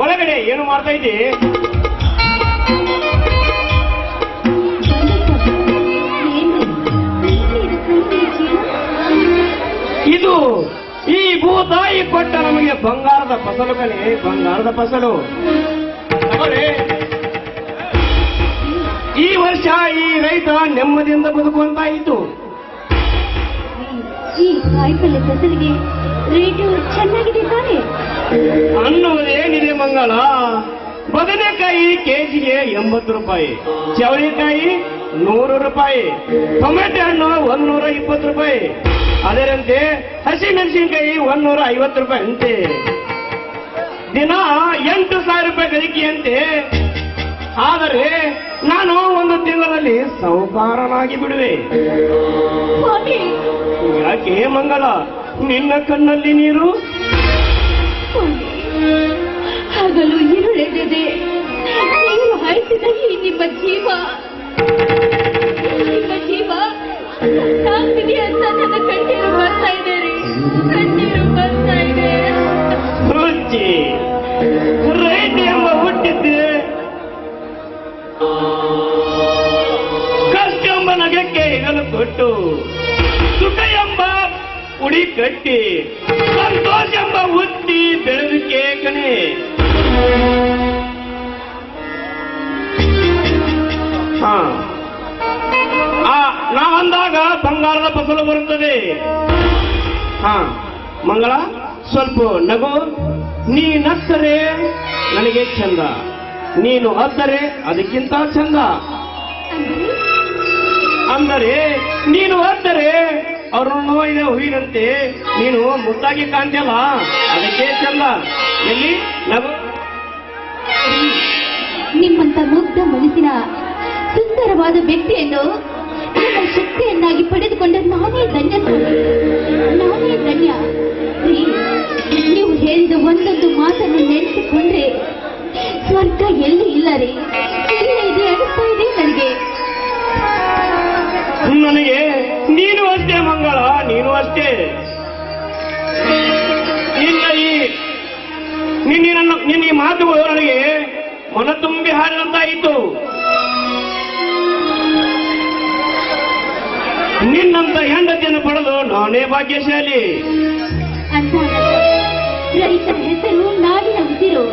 ಒಳಗಡೆ ಏನು ಮಾಡ್ತಾ ಇದ್ದೀ? ಇದು ಈ ಭೂತಾಯಿ ಕೊಟ್ಟ ನಮಗೆ ಬಂಗಾರದ ಫಸಲು ಕಣೆ, ಬಂಗಾರದ ಫಸಲು. ಈ ವರ್ಷ ಈ ರೈತ ನೆಮ್ಮದಿಯಿಂದ ಬದುಕುವಂತಾಯಿತು. ಈ ಕಾಯಿಪಲ್ಯ ಫಸಲಿಗೆ ರೇಟು ಚೆನ್ನಾಗಿದೆ ತಾನೇ? ಅನ್ನುವುದೇನಿದೆ ಮಂಗಳ. ಬದನೆಕಾಯಿ ಕೆಜಿಗೆ ಎಂಬತ್ತು ರೂಪಾಯಿ ಚವಳಿಕಾಯಿ ನೂರು ರೂಪಾಯಿ ಟೊಮೆಟೊ ಹಣ್ಣು ಒಂದೂರ ಇಪ್ಪತ್ತು ರೂಪಾಯಿ. ಅದರಂತೆ ಹಸಿಮೆಣಸಿನಕಾಯಿ ಒಂದೂರ ಐವತ್ತು ರೂಪಾಯಿ ಅಂತೆ ದಿನ ಎಂಟು ಸಾವಿರ ರೂಪಾಯಿ ಗಳಿಕೆಯಂತೆ. ಆದರೆ ನಾನು ಒಂದು ತಿಂಗಳಲ್ಲಿ ಸೌಕಾರನಾಗಿ ಬಿಡುವೆ ಯಾಕೆ ಮಂಗಳ? ನಿನ್ನ ಕಣ್ಣಲ್ಲಿ ನೀರು? ಹಗಲು ಇರುಳೆದಿದೆ. ನೀರು ಹಾಯಿಸಿದ ಈ ನಿಮ್ಮ ಜೀವ. ನಿಮ್ಮ ಜೀವ. ಸಾಕ್ತಿದೆ ಅಂತ ನನ್ನ ಕಣ್ಣೀರು ಬರ್ತಾ ಇದೆ ರೀ. ಕಣ್ಣೀರು ಬರ್ತಾ ಇದೆ. ರುಚಿ ರೈತ ಎಂಬ ಹುಟ್ಟಿದ್ದೆ. ಕಷ್ಟ ಎಂಬ ನಗಕ್ಕೆ ಹೆಗಲು ಕೊಟ್ಟು ಸುಖ ಎಂಬ ಉಡಿ ಕಟ್ಟಿ ಸಂತೋಷ ಎಂಬ ಹುಟ್ಟಿ ಬೆಳೆದು ಕಣೆ ಹಾ. ಆ ನಾವಂದಾಗ ಬಂಗಾರದ ಫಸಲು ಬರುತ್ತದೆ. ಹಾ. ಮಂಗಳ ಸ್ವಲ್ಪ ನಗು. ನೀ ನಕ್ಕರೆ ನನಗೆ ಚಂದ. ನೀನು ಅದ್ದರೆ ಅದಕ್ಕಿಂತ ಚಂದ. ಅಂದರೆ? ಅಂದರೆ ನೀನು ಅದ್ದರೆ ಅವರು ನೋವಿನ ಹೂವಿನಂತೆ ನೀನು ಮುದ್ದಾಗಿ ಕಾಣ್ತಿಯಲ್ಲ? ಅದಕ್ಕೆ ಚಂದ. ಎಲ್ಲಿ? ನಗು ನಿಮ್ಮಂತ ಮುಗ್ಧ ಮನಸ್ಸಿನ ಸುಂದರವಾದ ವ್ಯಕ್ತಿಯನ್ನು ನಿಮ್ಮ ಶಕ್ತಿಯನ್ನಾಗಿ ಪಡೆದುಕೊಂಡ ನಾನೇ ಧನ್ಯ. ನಾನೇ ಧನ್ಯ. ನೀವು ಹೇಳಿದ ಒಂದೊಂದು ಮಾತನ್ನು ನೆನೆಸಿಕೊಂಡ್ರೆ ಸ್ವರ್ಗ ಎಲ್ಲಿ ಇಲ್ಲ ರೀ? ಇಲ್ಲೇ ಇದೆ ಅನಿಸ್ತಾ ಇದೆ ನನಗೆ. ನನಗೆ ನೀನು ಅಷ್ಟೇ ಮಂಗಳ ನೀನು ಅಷ್ಟೇ. ನಿನ್ನ ಈ ನಿನ್ನ ನಿನ್ನ ಈ ಮಾತುಗಳು ನನಗೆ ಮನ ತುಂಬಿ ಹಾರಿದಂತಾಯಿತು. ನಿನ್ನಂತ ಹೆಂಡತಿಯನ್ನು ಪಡೆದು ನಾನೇ ಭಾಗ್ಯಶಾಲಿ. ರೈತ ಹೆಸರು ನಾಡಿನ ಉಸಿರು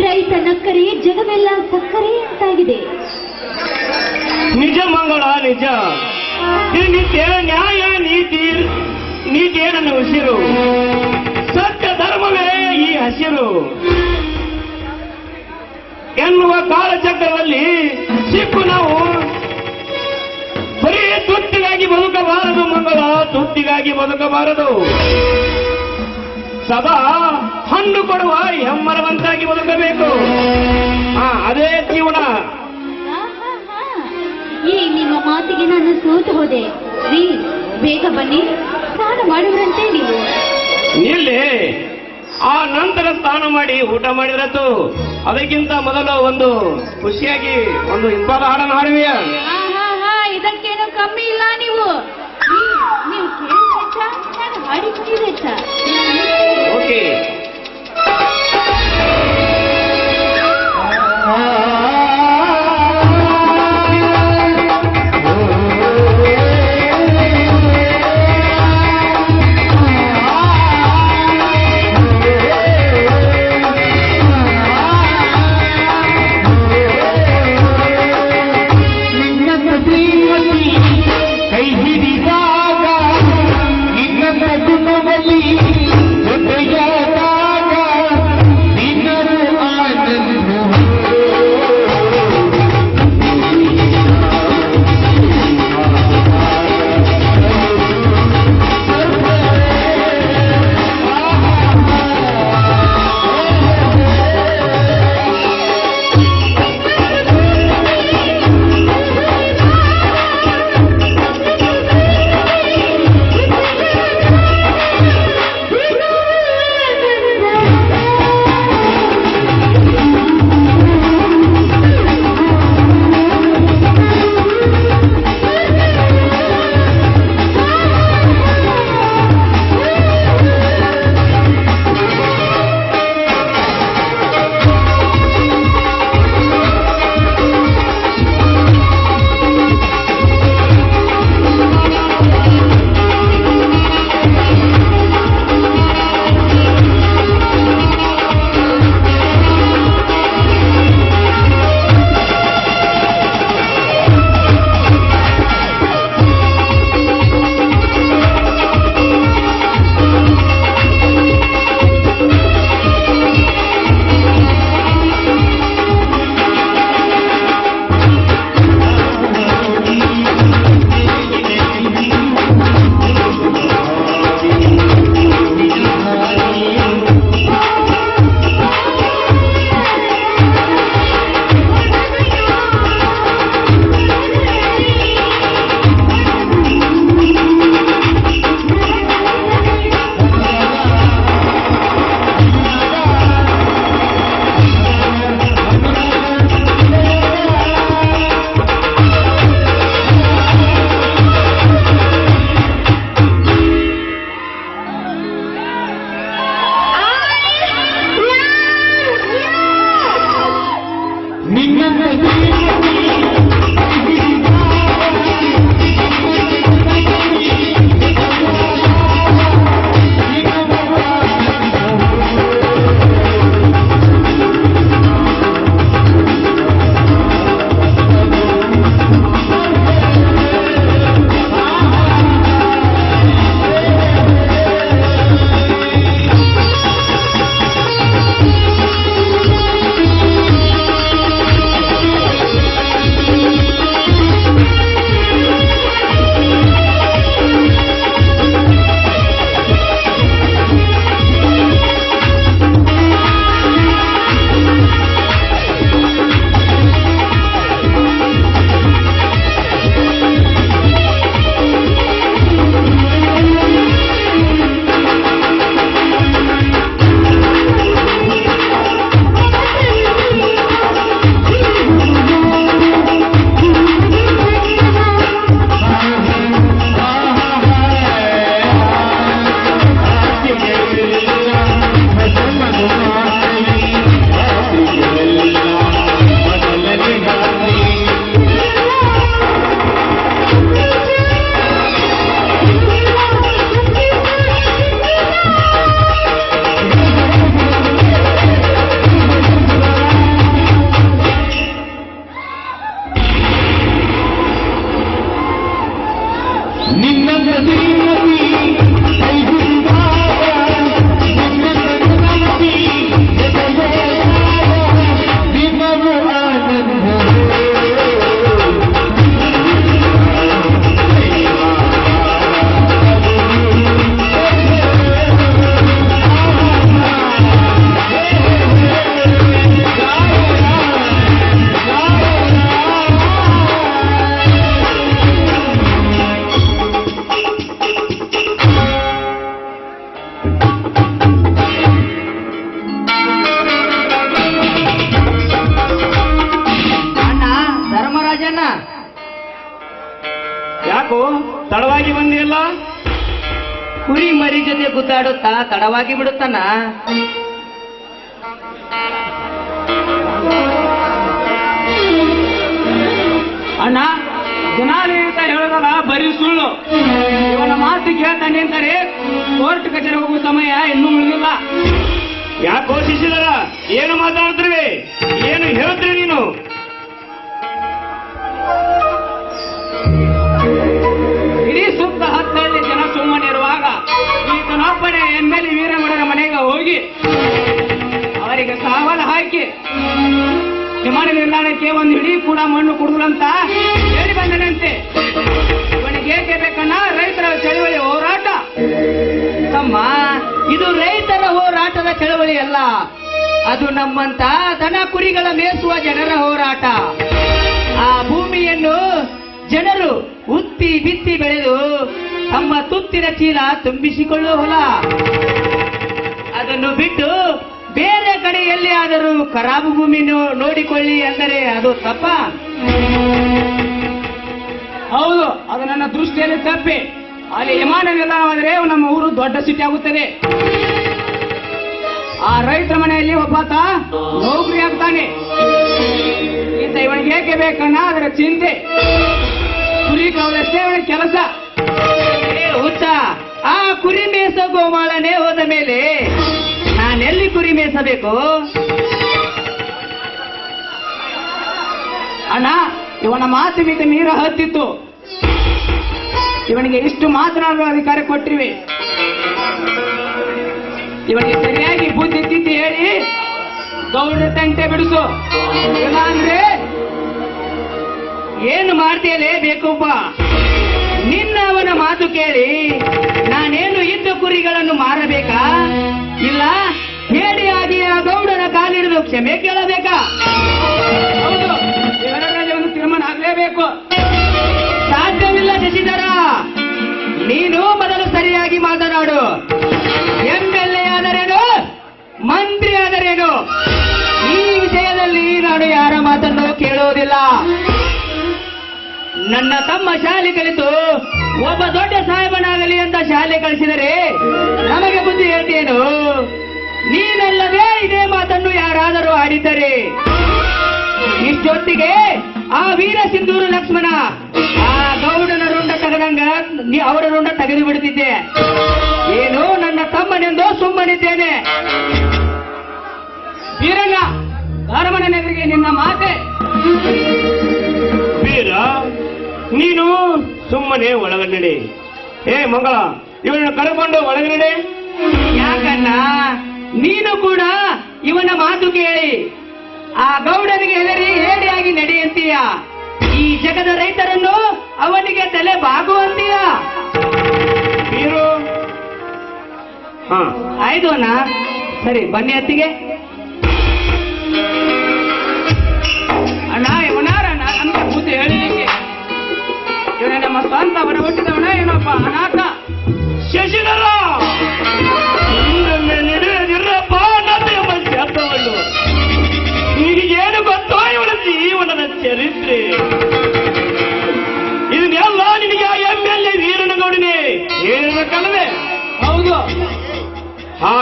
ರೈತ ನಕ್ಕರೆ ಜಗವೆಲ್ಲ ಸಕ್ಕರೆ ಅಂತಾಗಿದೆ. ನಿಜ ಮಂಗಳ ನಿಜ. ನಿತ್ಯ ನ್ಯಾಯ ನೀತಿ ನೀತಿಯೇ ನನ್ನ ಉಸಿರು. ಸತ್ಯ ಧರ್ಮವೇ ಈ ಹಸಿರು. ಎನ್ನುವ ಕಾಲಚಕ್ರದಲ್ಲಿ ಸಿಕ್ಕು ನಾವು. ಬರೀ ತುತ್ತಿಗಾಗಿ ಬದುಕಬಾರದು ಮಂಗಳ ತುತ್ತಿಗಾಗಿ ಬದುಕಬಾರದು. ಸದಾ ಹಣ್ಣು ಕೊಡುವ ಹೆಮ್ಮರವಂತಾಗಿ ಆ, ಅದೇ ಜೀವನ. ಈ ನಿಮ್ಮ ಮಾತಿಗೆ ನಾನು ಸೋತು ಹೋದೆ. ರೀ ಬೇಗ ಬನ್ನಿ. ಸ್ನಾನ ಮಾಡುವರಂತೆ ನೀವು. ನಿಲ್ಲಿ. ಆ ನಂತರ ಸ್ನಾನ ಮಾಡಿ ಊಟ ಮಾಡಿದ್ರತು. ಅದಕ್ಕಿಂತ ಮೊದಲು ಒಂದು ಖುಷಿಯಾಗಿ ಒಂದು ಇಂಪಾದ ಹಾಡನ್ನು ಹಾಡುವೆಯ? ಆಹಾಹಾ, ಇದಕ್ಕೇನು ಕಮ್ಮಿ ಇಲ್ಲ ನೀವು. ನೀವು ಕೇಳಿದ ಓಕೆ. ಬಂದಿಲ್ಲ? ಕುರಿ ಮರಿ ಜೊತೆ ಗುದ್ದಾಡುತ್ತಾ ತಡವಾಗಿ ಬಿಡುತ್ತಾನ? ಅಣ್ಣ ಅಂತ ಹೇಳೋದಲ್ಲ, ಬರೀ ಸುಳ್ಳು. ಇವನ ಮಾತು ಕೇಳ್ತಾನೆ ಅಂತಾರೆ, ಕೋರ್ಟ್ ಕಚೇರಿ ಹೋಗುವ ಸಮಯ ಇನ್ನೂ ಉಳಿದಿಲ್ಲ ಯಾಕೆ ಘೋಷಿಸಿದಾರ? ಏನು ಮಾತಾಡ್ತೀವಿ ಏನು ಹೇಳ್ತೀರಿ ನೀನು? ಈತನೊಬ್ಬನೇ ಎಂ ಎಲ್ ವೀರಮಣರ ಮನೆಗೆ ಹೋಗಿ ಅವರಿಗೆ ಸಾವಲ ಹಾಕಿ ವಿಮಾನ ನಿಲ್ದಾಣಕ್ಕೆ ಒಂದು ಇಡೀ ಕೂಡ ಮಣ್ಣು ಕುಡಿದ್ರಂತ ಹೇಳಿ ಬಂದನಂತೆ. ಇವನಿಗೆ ಏಕೆ ಬೇಕನ್ನ ರೈತರ ಚಳವಳಿ ಹೋರಾಟ. ತಮ್ಮ, ಇದು ರೈತರ ಹೋರಾಟದ ಚಳವಳಿ ಅಲ್ಲ. ಅದು ನಮ್ಮಂತ ದನ ಕುರಿಗಳ ಮೇಸುವ ಜನರ ಹೋರಾಟ. ಆ ಭೂಮಿಯನ್ನು ಜನರು ಉತ್ತಿ ಬಿತ್ತಿ ಬೆಳೆದು ತಮ್ಮ ತುತ್ತಿನ ಚೀಲ ತುಂಬಿಸಿಕೊಳ್ಳುವ ಹೊಲ. ಅದನ್ನು ಬಿಟ್ಟು ಬೇರೆ ಕಡೆ ಎಲ್ಲಿ ಆದರೂ ಖರಾಬು ಭೂಮಿನೋ ನೋಡಿಕೊಳ್ಳಿ ಅಂದರೆ ಅದು ತಪ್ಪ? ಹೌದು, ಅದು ನನ್ನ ದೃಷ್ಟಿಯಲ್ಲಿ ತಪ್ಪಿ. ಅಲ್ಲಿ ವಿಮಾನ ನಿಲ್ದಾಣವಾದರೆ ನಮ್ಮ ಊರು ದೊಡ್ಡ ಸಿಟಿ ಆಗುತ್ತದೆ. ಆ ರೈತರ ಮನೆಯಲ್ಲಿ ಒಬ್ಬಾತ ನೌಕರಿ ಆಗ್ತಾನೆ. ಇಂಥ ಇವನಿಗೆ ಏಕೆ ಬೇಕನ್ನ ಅದರ ಚಿಂತೆ. ಕುರಿ ಕಾವಲಷ್ಟೇ ಕೆಲಸ. ಹುಚ್ಚ, ಆ ಕುರಿ ಮೇಸೋ ಗೋಮಾಳನೇ ಹೋದ ಮೇಲೆ ನಾನೆಲ್ಲಿ ಕುರಿ ಮೇಸಬೇಕು ಅಣ್ಣ, ಇವನ ಮಾತು ಬಿದ್ದು ನೀರು ಹತ್ತಿತ್ತು. ಇವನಿಗೆ ಇಷ್ಟು ಮಾತನಾಡುವ ಅಧಿಕಾರ ಕೊಟ್ಟಿವೆ. ಇವನಿಗೆ ಸರಿಯಾಗಿ ಬುದ್ಧಿ ತಿದ್ದಿ ಹೇಳಿ ಗೌಡ ತಂಟೆ ಬಿಡಿಸು. ಇಲ್ಲ ಅಂದ್ರೆ ಏನು ಮಾಡ್ತೀಯಲೇ ಬೇಕುಪ್ಪ ಅವನ ಮಾತು ಕೇಳಿ ನಾನೇನು ಇದ್ದ ಕುರಿಗಳನ್ನು ಮಾರಬೇಕಾ? ಇಲ್ಲ ಹೇಡಿಯಾಗಿ ಆ ಗೌಡನ ಕಾಲಿಡಿದು ಕ್ಷಮೆ ಕೇಳಬೇಕಾ? ಒಂದು ತೀರ್ಮಾನ ಆಗಲೇಬೇಕು. ಸಾಧ್ಯವಿಲ್ಲ ಶಶಿಧರ, ನೀನು ಮೊದಲು ಸರಿಯಾಗಿ ಮಾತನಾಡು. ಎಂ ಎ ಆದರೇನು ಮಂತ್ರಿ ಆದರೇನು ಈ ವಿಷಯದಲ್ಲಿ ನಾನು ಯಾರ ಮಾತನ್ನು ಕೇಳುವುದಿಲ್ಲ. ನನ್ನ ತಮ್ಮ ಶಾಲೆ ಕಲಿತು ಒಬ್ಬ ದೊಡ್ಡ ಸಾಹೇಬನಾಗಲಿ ಅಂತ ಶಾಲೆ ಕಳಿಸಿದರೆ ನಮಗೆ ಬುದ್ಧಿ ಹೇಳ್ತೇನು? ನೀನಲ್ಲವೇ ಇದೇ ಮಾತನ್ನು ಯಾರಾದರೂ ಆಡಿದ್ದರೆ? ಇಷ್ಟೊತ್ತಿಗೆ ಆ ವೀರ ಸಿಂಧೂರು ಲಕ್ಷ್ಮಣ, ಆ ಗೌಡನ ರುಂಡ ತಗದಂಗ ನೀ ಅವರ ರುಂಡ ತೆಗೆದು ಬಿಡುತ್ತಿದ್ದೆ. ಏನು ನನ್ನ ತಮ್ಮನೆಂದು ಸುಮ್ಮನಿದ್ದೇನೆ. ವೀರಣ್ಣ, ಅರಮನೆ ನಗರಿಗೆ ನಿನ್ನ ಮಾತೆ. ವೀರ ನೀನು ಸುಮ್ಮನೆ ಒಳಗಡೆ ಏ ಮಂಗಳ ಇವನನ್ನು ಕರ್ಕೊಂಡು ಒಳಗಡೆ ಯಾಕಣ್ಣ? ನೀನು ಕೂಡ ಇವನ ಮಾತು ಕೇಳಿ. ಆ ಗೌಡನಿಗೆ ಹೆದರಿ ಹೇಡಿಯಾಗಿ ನಡೆಯುತ್ತೀಯ. ಈ ಜಗದ ರೈತರನ್ನು ಅವನಿಗೆ ತಲೆ ಬಾಗುವಂತೀಯ. ಹಾ. ಆಯ್ತು ಅಣ್ಣ. ಸರಿ ಬನ್ನಿ ಅತ್ತಿಗೆ.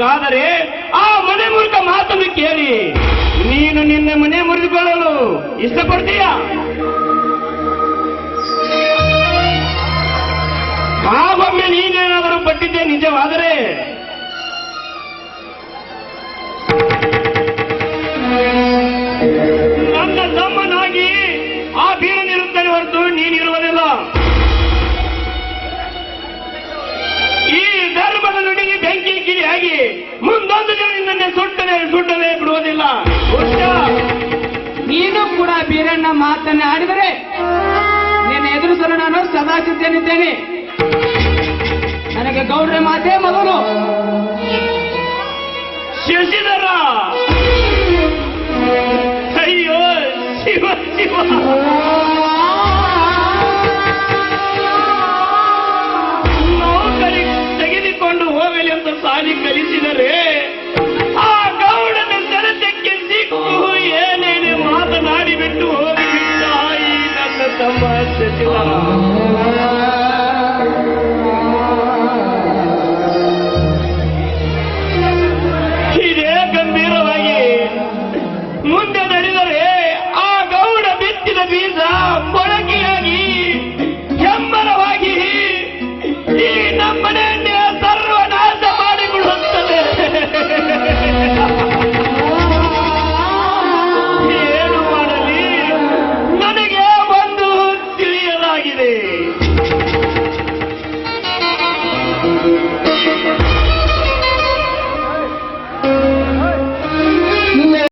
ಹಾಗಾದರೆ ಆ ಮನೆ ಮುರಿದ ಮಾತನ್ನು ಕೇಳಿ. ನೀನು ನಿನ್ನ ಮನೆ ಮುರಿದುಕೊಳ್ಳಲು ಇಷ್ಟಪಡ್ತೀಯ? ಆಗೊಮ್ಮೆ ನೀನೇನಾದರೂ ಪಟ್ಟಿದ್ದೆ ನಿಜವಾದರೆ? ನನ್ನ ತಮ್ಮನಾಗಿ ಆ ಬೀರನಿರುತ್ತಾನೆ ಹೊರತು ನೀನಿರುವುದಿಲ್ಲ. ಮುಂದೊಂದು ಜನ ನಿನ್ನನ್ನೇ ಸುಟ್ಟದೆ ಸುಟ್ಟನೆ ಬಿಡುವುದಿಲ್ಲ ನೀನು ಕೂಡ ಬೀರಣ್ಣ ಮಾತನ್ನ ಆಡಿದರೆ ನಿನ್ನ ಎದುರಿಸಲು ನಾನು ಸದಾ ಸಿದ್ಧನಿದ್ದೇನೆ. ನನಗೆ ಗೌಡ್ರ ಮಾತೇ ಮೊದಲು. ಶಶಿಧರ! ಅಯ್ಯೋ ಶಿವ ಶಿವ!